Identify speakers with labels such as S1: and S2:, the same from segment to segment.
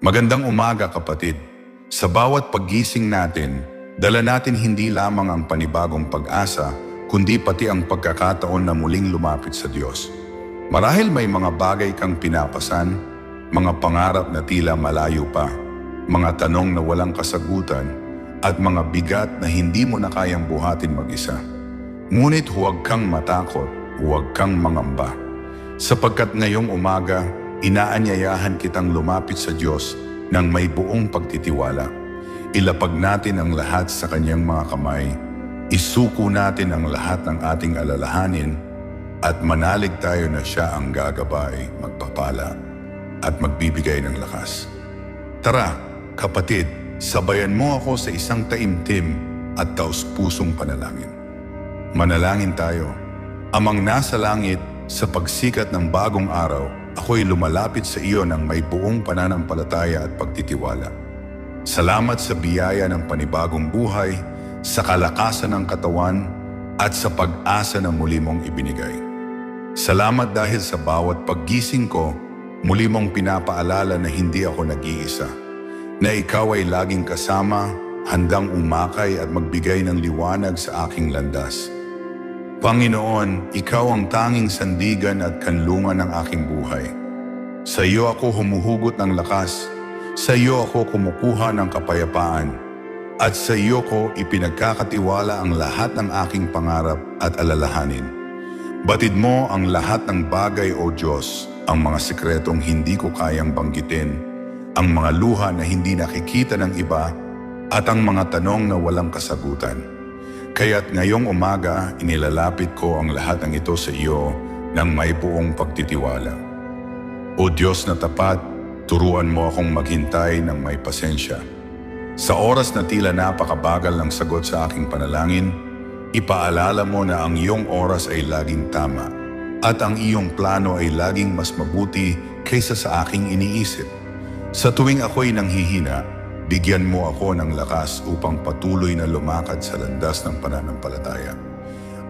S1: Magandang umaga kapatid. Sa bawat paggising natin, dala natin hindi lamang ang panibagong pag-asa, kundi pati ang pagkakataon na muling lumapit sa Diyos. Marahil may mga bagay kang pinapasan, mga pangarap na tila malayo pa, mga tanong na walang kasagutan, at mga bigat na hindi mo na kayang buhatin mag-isa. Ngunit huwag kang matakot, huwag kang mangamba. Sapagkat ngayong umaga, inaanyayahan kitang lumapit sa Diyos ng may buong pagtitiwala. Ilapag natin ang lahat sa Kanyang mga kamay. Isuko natin ang lahat ng ating alalahanin at manalig tayo na siya ang gagabay, magpapala at magbibigay ng lakas. Tara, kapatid, sabayan mo ako sa isang taimtim at taus-pusong panalangin. Manalangin tayo. Amang nasa langit, sa pagsikat ng bagong araw, ako'y lumalapit sa iyo ng may buong pananampalataya at pagtitiwala. Salamat sa biyaya ng panibagong buhay, sa kalakasan ng katawan, at sa pag-asa na muli mong ibinigay. Salamat dahil sa bawat paggising ko, muli mong pinapaalala na hindi ako nag-iisa, na ikaw ay laging kasama, handang umakay at magbigay ng liwanag sa aking landas. Panginoon, Ikaw ang tanging sandigan at kanlungan ng aking buhay. Sa iyo ako humuhugot ng lakas, sa iyo ako kumukuha ng kapayapaan, at sa iyo ko ipinagkakatiwala ang lahat ng aking pangarap at alalahanin. Batid mo ang lahat ng bagay o Diyos, ang mga sikretong hindi ko kayang banggitin, ang mga luha na hindi nakikita ng iba, at ang mga tanong na walang kasagutan. Kaya't ngayong umaga, inilalapit ko ang lahat ng ito sa iyo ng may buong pagtitiwala. O Diyos na tapat, turuan mo akong maghintay ng may pasensya. Sa oras na tila napakabagal ng sagot sa aking panalangin, ipaalala mo na ang iyong oras ay laging tama at ang iyong plano ay laging mas mabuti kaysa sa aking iniisip. Sa tuwing ako'y nanghihina, bigyan mo ako ng lakas upang patuloy na lumakad sa landas ng pananampalataya.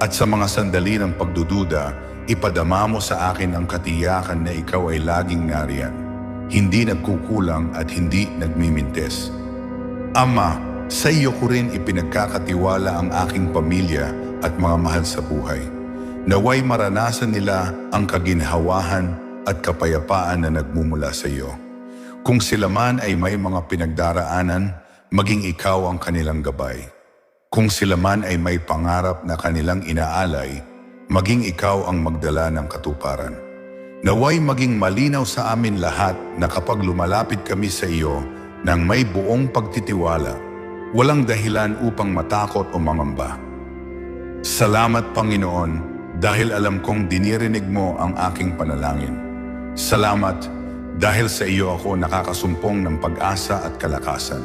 S1: At sa mga sandali ng pagdududa, ipadama mo sa akin ang katiyakan na ikaw ay laging nariyan, hindi nagkukulang at hindi nagmimintes. Ama, sa iyo ko rin ipinagkakatiwala ang aking pamilya at mga mahal sa buhay. Naway maranasan nila ang kaginhawahan at kapayapaan na nagmumula sa iyo. Kung sila man ay may mga pinagdaraanan, maging ikaw ang kanilang gabay. Kung sila man ay may pangarap na kanilang inaalay, maging ikaw ang magdala ng katuparan. Naway maging malinaw sa amin lahat na kapag lumalapit kami sa iyo ng may buong pagtitiwala, walang dahilan upang matakot o mangamba. Salamat Panginoon dahil alam kong dinirinig mo ang aking panalangin. Salamat dahil sa iyo ako nakakasumpong ng pag-asa at kalakasan.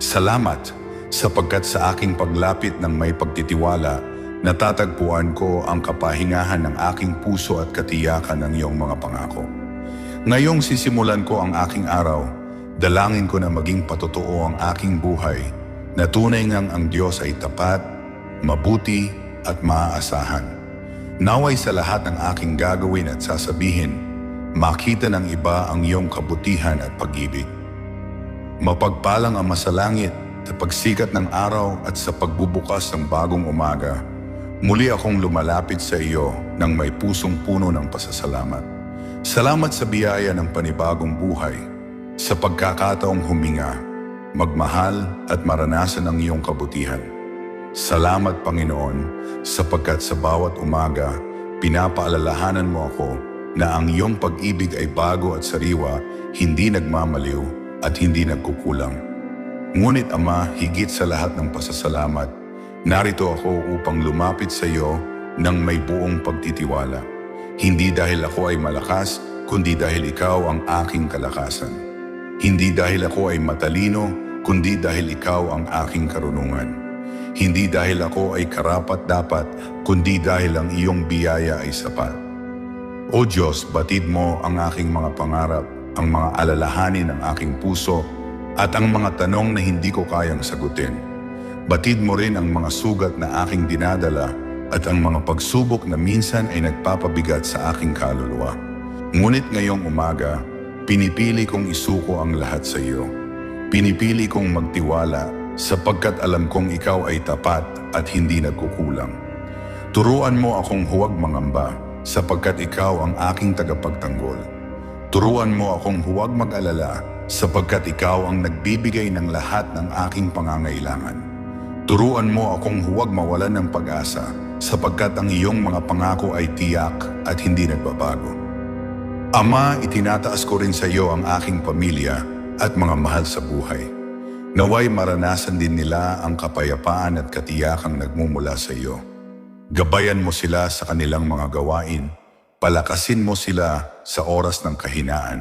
S1: Salamat sapagkat sa aking paglapit ng may pagtitiwala, natatagpuan ko ang kapahingahan ng aking puso at katiyakan ng iyong mga pangako. Ngayong sisimulan ko ang aking araw, dalangin ko na maging patotoo ang aking buhay, na tunay ngang ang Diyos ay tapat, mabuti at maaasahan. Naway sa lahat ng aking gagawin at sasabihin, makita ng iba ang iyong kabutihan at pag-ibig. Mapagpalang ang masalangit sa pagsikat ng araw at sa pagbubukas ng bagong umaga, muli akong lumalapit sa iyo ng may pusong puno ng pasasalamat. Salamat sa biyaya ng panibagong buhay, sa pagkakataong huminga, magmahal at maranasan ang iyong kabutihan. Salamat Panginoon sapagkat sa bawat umaga, pinapaalalahanan mo ako na ang iyong pag-ibig ay bago at sariwa, hindi nagmamaliw at hindi nagkukulang. Ngunit Ama, higit sa lahat ng pasasalamat, narito ako upang lumapit sa iyo ng may buong pagtitiwala. Hindi dahil ako ay malakas, kundi dahil ikaw ang aking kalakasan. Hindi dahil ako ay matalino, kundi dahil ikaw ang aking karunungan. Hindi dahil ako ay karapat-dapat, kundi dahil ang iyong biyaya ay sapat. O Diyos, batid mo ang aking mga pangarap, ang mga alalahanin ng aking puso, at ang mga tanong na hindi ko kayang sagutin. Batid mo rin ang mga sugat na aking dinadala at ang mga pagsubok na minsan ay nagpapabigat sa aking kaluluwa. Ngunit ngayong umaga, pinipili kong isuko ang lahat sa iyo. Pinipili kong magtiwala sapagkat alam kong ikaw ay tapat at hindi nagkukulang. Turuan mo akong huwag mangamba sapagkat ikaw ang aking tagapagtanggol. Turuan mo akong huwag mag-alala sapagkat ikaw ang nagbibigay ng lahat ng aking pangangailangan. Turuan mo akong huwag mawalan ng pag-asa sapagkat ang iyong mga pangako ay tiyak at hindi nagbabago. Ama, itinataas ko rin sa iyo ang aking pamilya at mga mahal sa buhay. Naway maranasan din nila ang kapayapaan at katiyakang nagmumula sa iyo. Gabayan mo sila sa kanilang mga gawain, palakasin mo sila sa oras ng kahinaan.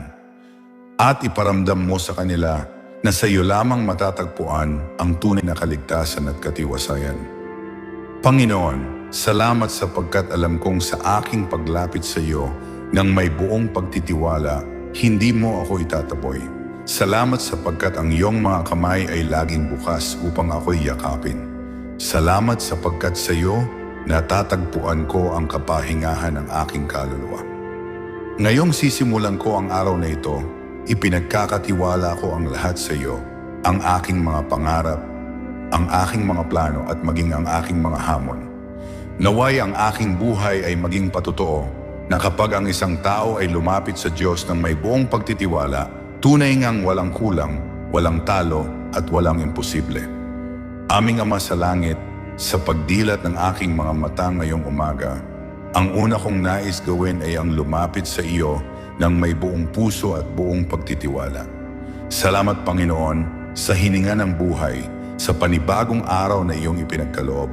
S1: At iparamdam mo sa kanila na sa iyo lamang matatagpuan ang tunay na kaligtasan at katiwasayan. Panginoon, salamat sapagkat alam kong sa aking paglapit sa iyo ng may buong pagtitiwala, hindi mo ako itataboy. Salamat sapagkat ang iyong mga kamay ay laging bukas upang ako'y yakapin. Salamat sapagkat sa iyo natatagpuan ko ang kapahingahan ng aking kaluluwa. Ngayong sisimulan ko ang araw na ito, ipinagkakatiwala ko ang lahat sa iyo, ang aking mga pangarap, ang aking mga plano at maging ang aking mga hamon. Naway ang aking buhay ay maging patotoo na kapag ang isang tao ay lumapit sa Diyos ng may buong pagtitiwala, tunay ngang walang kulang, walang talo at walang imposible. Aming Ama sa Langit, sa pagdilat ng aking mga mata ngayong umaga, ang una kong nais gawin ay ang lumapit sa iyo ng may buong puso at buong pagtitiwala. Salamat Panginoon sa hininga ng buhay, sa panibagong araw na iyong ipinagkaloob.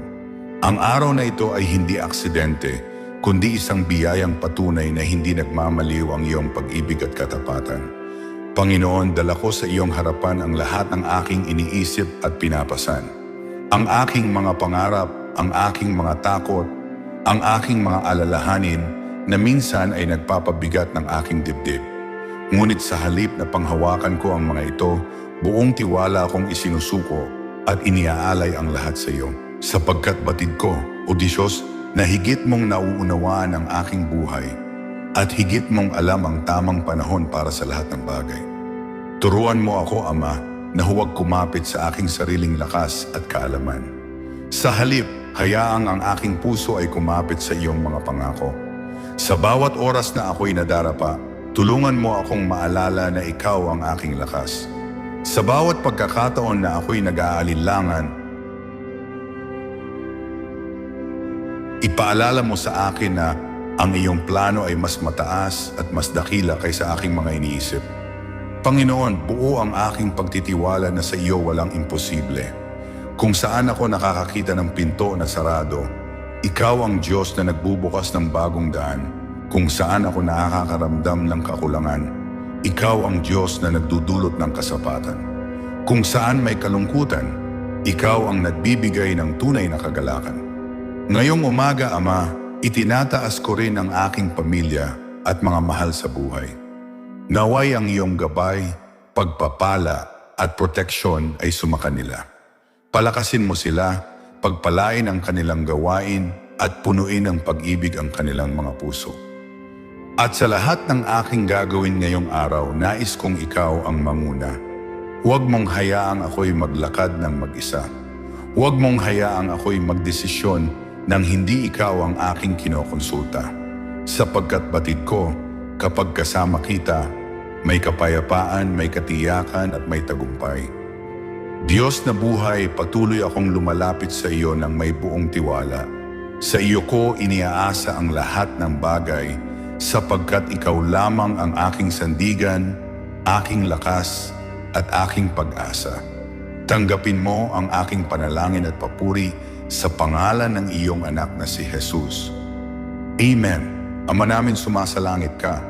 S1: Ang araw na ito ay hindi aksidente, kundi isang biyayang patunay na hindi nagmamaliw ang iyong pag-ibig at katapatan. Panginoon, dala ko sa iyong harapan ang lahat ng aking iniisip at pinapasan. Ang aking mga pangarap, ang aking mga takot, ang aking mga alalahanin na minsan ay nagpapabigat ng aking dibdib. Ngunit sa halip na panghawakan ko ang mga ito, buong tiwala akong isinusuko at iniaalay ang lahat sa iyo. Sapagkat batid ko, O Diyos, na higit mong nauunawaan ang aking buhay at higit mong alam ang tamang panahon para sa lahat ng bagay. Turuan mo ako, Ama, na huwag kumapit sa aking sariling lakas at kaalaman. Sa halip, hayaang ang aking puso ay kumapit sa iyong mga pangako. Sa bawat oras na ako'y nadarapa, tulungan mo akong maalala na ikaw ang aking lakas. Sa bawat pagkakataon na ako'y nag-aalinlangan, ipaalala mo sa akin na ang iyong plano ay mas mataas at mas dakila kaysa aking mga iniisip. Panginoon, buo ang aking pagtitiwala na sa iyo walang imposible. Kung saan ako nakakakita ng pinto na sarado, ikaw ang Diyos na nagbubukas ng bagong daan. Kung saan ako nakakaramdam ng kakulangan, ikaw ang Diyos na nagdudulot ng kasapatan. Kung saan may kalungkutan, ikaw ang nagbibigay ng tunay na kagalakan. Ngayong umaga, Ama, itinataas ko rin ang aking pamilya at mga mahal sa buhay. Naway ang iyong gabay, pagpapala at proteksyon ay sumakanila. Palakasin mo sila, pagpalain ang kanilang gawain at punuin ng pag-ibig ang kanilang mga puso. At sa lahat ng aking gagawin ngayong araw, nais kong ikaw ang manguna. Huwag mong hayaang ako'y maglakad ng mag-isa. Huwag mong hayaang ako'y magdesisyon nang hindi ikaw ang aking kinokonsulta. Sapagkat batid ko, kapag kasama kita, may kapayapaan, may katiyakan at may tagumpay. Diyos na buhay, patuloy akong lumalapit sa iyo ng may buong tiwala. Sa iyo ko iniaasa ang lahat ng bagay sapagkat ikaw lamang ang aking sandigan, aking lakas at aking pag-asa. Tanggapin mo ang aking panalangin at papuri sa pangalan ng iyong anak na si Jesus. Amen. Ama namin sumasalangit ka.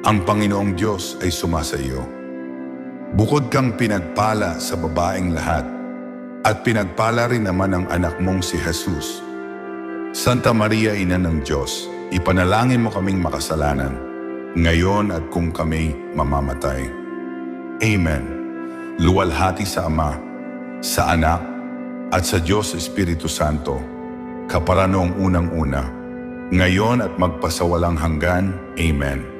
S1: ang Panginoong Diyos ay sumasa iyo. Bukod kang pinagpala sa babaeng lahat, at pinagpala rin naman ang anak mong si Jesus. Santa Maria, Ina ng Diyos, ipanalangin mo kaming makasalanan, ngayon at kung kami mamamatay. Amen. Luwalhati sa Ama, sa Anak, at sa Diyos Espiritu Santo, kapara noong unang-una, ngayon at magpasawalang hanggan. Amen.